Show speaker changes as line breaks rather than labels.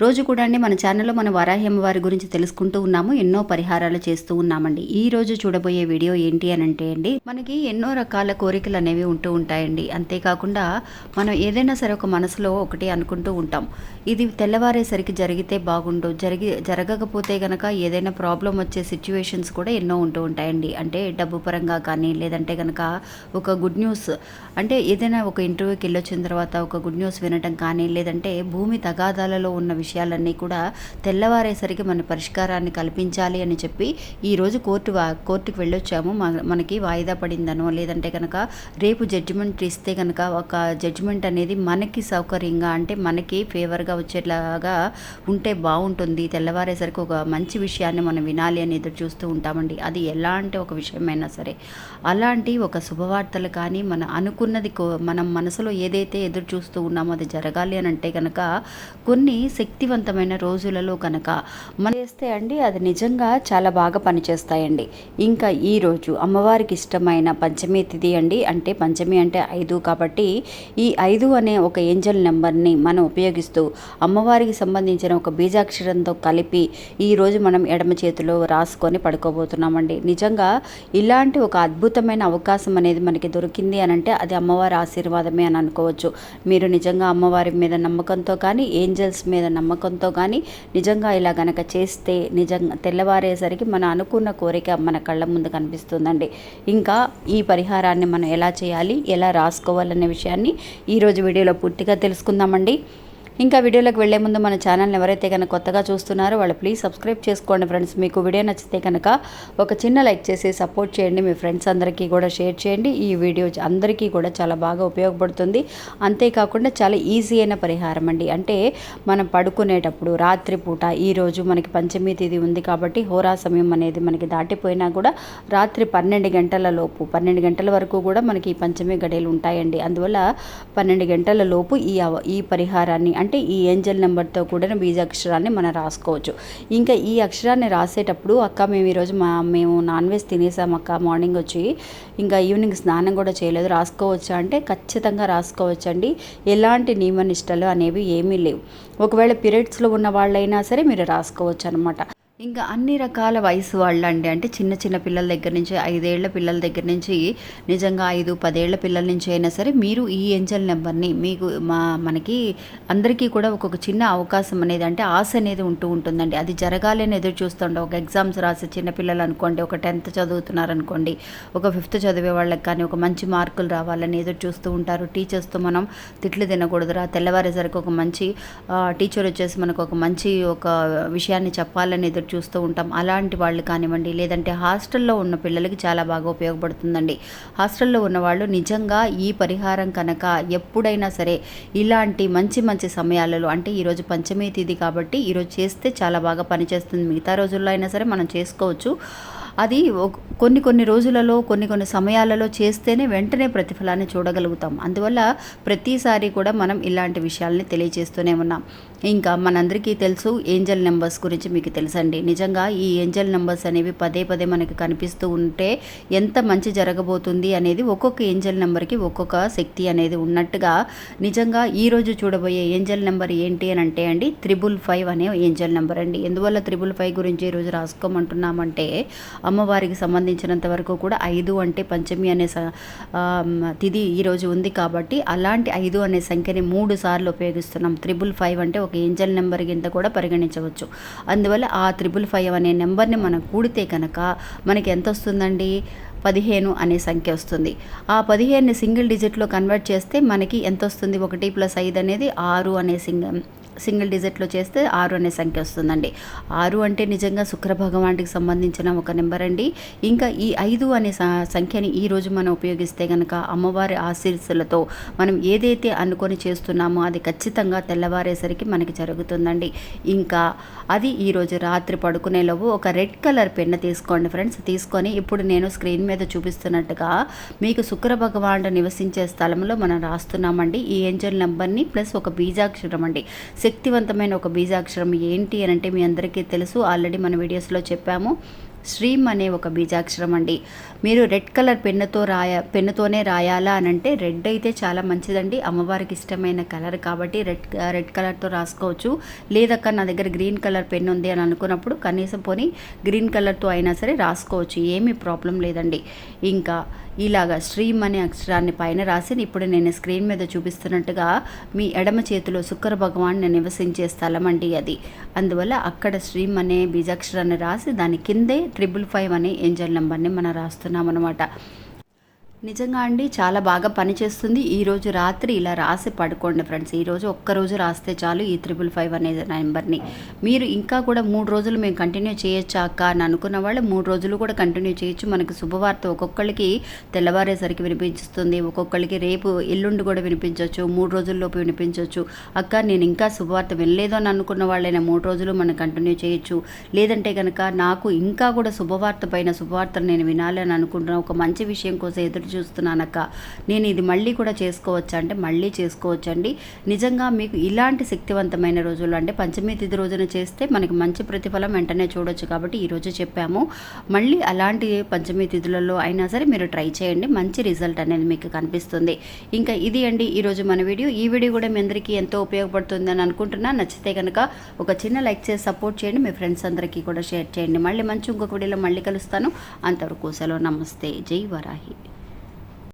రోజు కూడా అండి మన ఛానల్లో మన వరాహి అమ్మవారి గురించి తెలుసుకుంటూ ఉన్నాము ఎన్నో పరిహారాలు చేస్తూ ఉన్నామండి. ఈ రోజు చూడబోయే వీడియో ఏంటి అని అంటే అండి మనకి ఎన్నో రకాల కోరికలు అనేవి ఉంటూ ఉంటాయండి. అంతేకాకుండా మనం ఏదైనా సరే ఒక మనసులో ఒకటి అనుకుంటూ ఉంటాం. ఇది తెల్లవారేసరికి జరిగితే బాగుండు జరిగి జరగకపోతే గనక ఏదైనా ప్రాబ్లం వచ్చే సిచ్యువేషన్స్ కూడా ఎన్నో ఉంటూ ఉంటాయండి. అంటే డబ్బు పరంగా కానీ లేదంటే గనక ఒక గుడ్ న్యూస్ అంటే ఏదైనా ఒక ఇంటర్వ్యూకి వెళ్ళొచ్చిన తర్వాత ఒక గుడ్ న్యూస్ వినటం కానీ లేదంటే భూమి తగాదాలలో ఉన్న విషయాలన్నీ కూడా తెల్లవారేసరికి మన పరిష్కారాన్ని కల్పించాలి అని చెప్పి ఈరోజు కోర్టు వా కోర్టుకు వెళ్ళొచ్చాము. మన- మనకి వాయిదా పడిందనో లేదంటే కనుక రేపు జడ్జిమెంట్ ఇస్తే కనుక ఒక జడ్జిమెంట్ అనేది మనకి సౌకర్యంగా అంటే మనకి ఫేవర్గా వచ్చేట్లాగా ఉంటే బాగుంటుంది. తెల్లవారేసరికి ఒక మంచి విషయాన్ని మనం వినాలి అని ఎదురు చూస్తూ ఉంటామండి. అది ఎలాంటి ఒక విషయమైనా సరే. అలాంటి ఒక శుభవార్తలు కానీ మన అనుకున్నది కో- మనం మనసులో ఏదైతే ఎదురు చూస్తూ ఉన్నామో అది జరగాలి అని అంటే కనుక కొన్ని శక్తివంతమైన రోజులలో కనుక మనం చేస్తే అండి అది నిజంగా చాలా బాగా పనిచేస్తాయండి. ఇంకా ఈ రోజు అమ్మవారికి ఇష్టమైన పంచమి తిథి అండి. అంటే పంచమి అంటే ఐదు కాబట్టి ఈ ఐదు అనే ఒక ఏంజల్ నెంబర్ని మనం ఉపయోగిస్తూ అమ్మవారికి సంబంధించిన ఒక బీజాక్షరంతో కలిపి ఈరోజు మనం ఎడమ చేతిలో రాసుకొని పడుకోబోతున్నామండి. నిజంగా ఇలాంటి ఒక అద్భుతమైన అవకాశం అనేది మనకి దొరికింది అని అంటే అది అమ్మవారి ఆశీర్వాదమే అని అనుకోవచ్చు. మీరు నిజంగా అమ్మవారి మీద నమ్మకంతో కానీ ఏంజల్స్ మీద నమ్మకంతో కానీ నిజంగా ఇలా గనక చేస్తే నిజంగా తెల్లవారేసరికి మన అనుకున్న కోరిక మన కళ్ళ ముందు కనిపిస్తుందండి. ఇంకా ఈ పరిహారాన్ని మనం ఎలా చేయాలి ఎలా రాసుకోవాలనే విషయాన్ని ఈరోజు వీడియోలో పూర్తిగా తెలుసుకుందామండి. ఇంకా వీడియోలోకి వెళ్ళే ముందు మన ఛానల్ని ఎవరైతే కనుక కొత్తగా చూస్తున్నారో వాళ్ళు ప్లీజ్ సబ్స్క్రైబ్ చేసుకోండి ఫ్రెండ్స్ మీకు వీడియో నచ్చితే కనుక ఒక చిన్న లైక్ చేసి సపోర్ట్ చేయండి. మీ ఫ్రెండ్స్ అందరికీ కూడా షేర్ చేయండి. ఈ వీడియో అందరికీ కూడా చాలా బాగా ఉపయోగపడుతుంది. అంతేకాకుండా చాలా ఈజీ అయిన పరిహారం అండి. అంటే మనం పడుకునేటప్పుడు రాత్రిపూట ఈరోజు మనకి పంచమి తేదీ ఉంది కాబట్టి హోరా సమయం అనేది మనకి దాటిపోయినా కూడా రాత్రి పన్నెండు గంటల లోపు పన్నెండు గంటల వరకు కూడా మనకి ఈ పంచమి గడియలు ఉంటాయండి. అందువల్ల పన్నెండు గంటల లోపు ఈ ఈ పరిహారాన్ని అంటే ఈ ఏంజల్ నెంబర్తో కూడిన బీజాక్షరాన్ని మనం రాసుకోవచ్చు. ఇంకా ఈ అక్షరాన్ని రాసేటప్పుడు అక్క మేము ఈరోజు మా మేము నాన్ వెజ్ తినేసాం అక్క మార్నింగ్ వచ్చి. ఇంకా ఈవినింగ్ స్నానం కూడా చేయలేదు. రాసుకోవచ్చా అంటే ఖచ్చితంగా రాసుకోవచ్చండి. ఎలాంటి నియమ నిష్టలు అనేవి ఏమీ లేవు. ఒకవేళ పీరియడ్స్లో ఉన్న వాళ్ళైనా సరే మీరు రాసుకోవచ్చు అనమాట ఇంకా అన్ని రకాల వయసు వాళ్ళండి. అంటే చిన్న చిన్న పిల్లల దగ్గర నుంచి ఐదేళ్ళ పిల్లల దగ్గర నుంచి నిజంగా ఐదు పదేళ్ళ పిల్లల నుంచి అయినా సరే మీరు ఈ ఏంజల్ నెంబర్ని మీకు మా మనకి అందరికీ కూడా ఒక్కొక్క చిన్న అవకాశం అనేది అంటే ఆశ అనేది ఉంటూ ఉంటుందండి. అది జరగాలి అని ఎదురు చూస్తుండే ఒక ఎగ్జామ్స్ రాసే చిన్నపిల్లలు అనుకోండి ఒక టెన్త్ చదువుతున్నారు అనుకోండి ఒక ఫిఫ్త్ చదివే వాళ్ళకి కానీ ఒక మంచి మార్కులు రావాలని ఎదురు చూస్తూ ఉంటారు. టీచర్స్తో మనం తిట్లు తినకూడదురా. తెల్లవారేసరికి ఒక మంచి టీచర్ వచ్చేసి మనకు ఒక మంచి ఒక విషయాన్ని చెప్పాలని ఎదురు చూస్తూ ఉంటాం. అలాంటి వాళ్ళు కానివ్వండి లేదంటే హాస్టల్లో ఉన్న పిల్లలకి చాలా బాగా ఉపయోగపడుతుందండి. హాస్టల్లో ఉన్న వాళ్ళు నిజంగా ఈ పరిహారం కనుక ఎప్పుడైనా సరే ఇలాంటి మంచి మంచి సమయాలలో అంటే ఈరోజు పంచమి తిథి కాబట్టి ఈరోజు చేస్తే చాలా బాగా పనిచేస్తుంది. మిగతా రోజుల్లో అయినా సరే మనం చేసుకోవచ్చు. అది కొన్ని కొన్ని రోజులలో కొన్ని కొన్ని సమయాలలో చేస్తేనే వెంటనే ప్రతిఫలాన్ని చూడగలుగుతాం. అందువల్ల ప్రతిసారి కూడా మనం ఇలాంటి విషయాల్ని తెలియజేస్తూనే ఉన్నాం. ఇంకా మనందరికీ తెలుసు ఏంజల్ నెంబర్స్ గురించి మీకు తెలుసండి. నిజంగా ఈ ఏంజల్ నెంబర్స్ అనేవి పదే పదే మనకి కనిపిస్తూ ఉంటే ఎంత మంచి జరగబోతుంది అనేది ఒక్కొక్క ఏంజల్ నెంబర్కి ఒక్కొక్క శక్తి అనేది ఉన్నట్టుగా నిజంగా ఈ రోజు చూడబోయే ఏంజల్ నెంబర్ ఏంటి అని అంటే అండి త్రిబుల్ ఫైవ్ అనే ఏంజల్ నెంబర్ అండి. ఎందువల్ల త్రిబుల్ ఫైవ్ గురించి ఈరోజు రాసుకోమంటున్నామంటే అమ్మవారికి సంబంధించినంత వరకు కూడా ఐదు అంటే పంచమి అనే స- ఈరోజు ఉంది కాబట్టి అలాంటి ఐదు అనే సంఖ్యని మూడు సార్లు ఉపయోగిస్తున్నాం. త్రిబుల్ ఫైవ్ అంటే ఒక ఏంజల్ నెంబర్ కింద కూడా పరిగణించవచ్చు. అందువల్ల ఆ త్రిబుల్ ఫైవ్ అనే నెంబర్ని మనం కూడితే కనుక మనకి ఎంత వస్తుందండి? పదిహేను అనే సంఖ్య వస్తుంది. ఆ పదిహేను సింగిల్ డిజిట్లో కన్వర్ట్ చేస్తే మనకి ఎంత వస్తుంది? ఒకటి ప్లస్ ఐదు అనేది ఆరు అనే సింగ సింగిల్ డిజిట్లో చేస్తే ఆరు అనే సంఖ్య వస్తుందండి. ఆరు అంటే నిజంగా శుక్ర భగవానుడికి సంబంధించిన ఒక నెంబర్ అండి. ఇంకా ఈ ఐదు అనే సంఖ్యని ఈ రోజు మనం ఉపయోగిస్తే కనుక అమ్మవారి ఆశీస్సులతో మనం ఏదైతే అనుకొని చేస్తున్నామో అది ఖచ్చితంగా తెల్లవారేసరికి మనకి జరుగుతుందండి. ఇంకా అది ఈరోజు రాత్రి పడుకునేలోపు ఒక రెడ్ కలర్ పెన్ను తీసుకోండి ఫ్రెండ్స్. తీసుకొని ఇప్పుడు నేను స్క్రీన్ మీద చూపిస్తున్నట్టుగా మీకు శుక్ర భగవానుడు నివసించే స్థలంలో మనం రాస్తున్నామండి. ఈ ఏంజల్ నెంబర్ని ప్లస్ ఒక బీజాక్షరం అండి. శక్తివంతమైన ఒక బీజాక్షరం ఏంటి అని అంటే మీ అందరికీ తెలుసు. ఆల్రెడీ మన వీడియోస్లో చెప్పాము. శ్రీం అనే ఒక బీజాక్షరం అండి. మీరు రెడ్ కలర్ పెన్నుతో రాయ పెన్నుతోనే రాయాలా అని అంటే రెడ్ అయితే చాలా మంచిదండి. అమ్మవారికి ఇష్టమైన కలర్ కాబట్టి రెడ్ రెడ్ కలర్తో రాసుకోవచ్చు. లేదక్క నా దగ్గర గ్రీన్ కలర్ పెన్ ఉంది అని అనుకున్నప్పుడు కనీసం పోనీ గ్రీన్ కలర్తో అయినా సరే రాసుకోవచ్చు. ఏమీ ప్రాబ్లం లేదండి. ఇంకా ఇలాగా శ్రీం అనే అక్షరాన్ని పైన రాసి ఇప్పుడు నేను స్క్రీన్ మీద చూపిస్తున్నట్టుగా మీ ఎడమ చేతిలో శుక్ర భగవాన్ని నివసించే స్థలం అండి అది. అందువల్ల అక్కడ శ్రీం అనే బీజాక్షరాన్ని రాసి దాని కిందే ట్రిపుల్ ఫైవ్ అనే ఏంజల్ నెంబర్ని మనం రాస్తున్నాం అనమాట నిజంగా అండి చాలా బాగా పనిచేస్తుంది. ఈరోజు రాత్రి ఇలా రాసి పడుకోండి ఫ్రెండ్స్. ఈరోజు ఒక్కరోజు రాస్తే చాలు ఈ త్రిబుల్ ఫైవ్ అనే నెంబర్ని. మీరు ఇంకా కూడా మూడు రోజులు మేము కంటిన్యూ చేయొచ్చా అక్క అని అనుకున్న వాళ్ళు మూడు రోజులు కూడా కంటిన్యూ చేయొచ్చు. మనకి శుభవార్త ఒక్కొక్కరికి తెల్లవారేసరికి వినిపించుతుంది ఒక్కొక్కరికి రేపు ఎల్లుండి కూడా వినిపించవచ్చు మూడు రోజుల్లోపు వినిపించవచ్చు అక్క నేను ఇంకా శుభవార్త వినలేదు అని అనుకున్న వాళ్ళైనా మూడు రోజులు మనం కంటిన్యూ చేయొచ్చు. లేదంటే కనుక నాకు ఇంకా కూడా శుభవార్త పైన శుభవార్తను నేను వినాలి అని ఒక మంచి విషయం కోసం ఎదురు చూస్తున్నానక్క. నేను ఇది మళ్ళీ కూడా చేసుకోవచ్చా అంటే మళ్ళీ చేసుకోవచ్చండి. నిజంగా మీకు ఇలాంటి శక్తివంతమైన రోజులు అంటే పంచమి తిథి రోజున చేస్తే మనకి మంచి ప్రతిఫలం వెంటనే చూడొచ్చు కాబట్టి ఈరోజు చెప్పాము. మళ్ళీ అలాంటి పంచమి తిథులలో అయినా సరే మీరు ట్రై చేయండి. మంచి రిజల్ట్ అనేది మీకు కనిపిస్తుంది. ఇంకా ఇది అండి ఈరోజు మన వీడియో. ఈ వీడియో కూడా మీ అందరికీ ఎంతో ఉపయోగపడుతుంది అని అనుకుంటున్నా. నచ్చితే కనుక ఒక చిన్న లైక్ చేసి సపోర్ట్ చేయండి. మీ ఫ్రెండ్స్ అందరికీ కూడా షేర్ చేయండి. మళ్ళీ మంచి ఇంకొక వీడియోలో మళ్ళీ కలుస్తాను. అంతవరకు సెలవు. నమస్తే. జై వరాహి.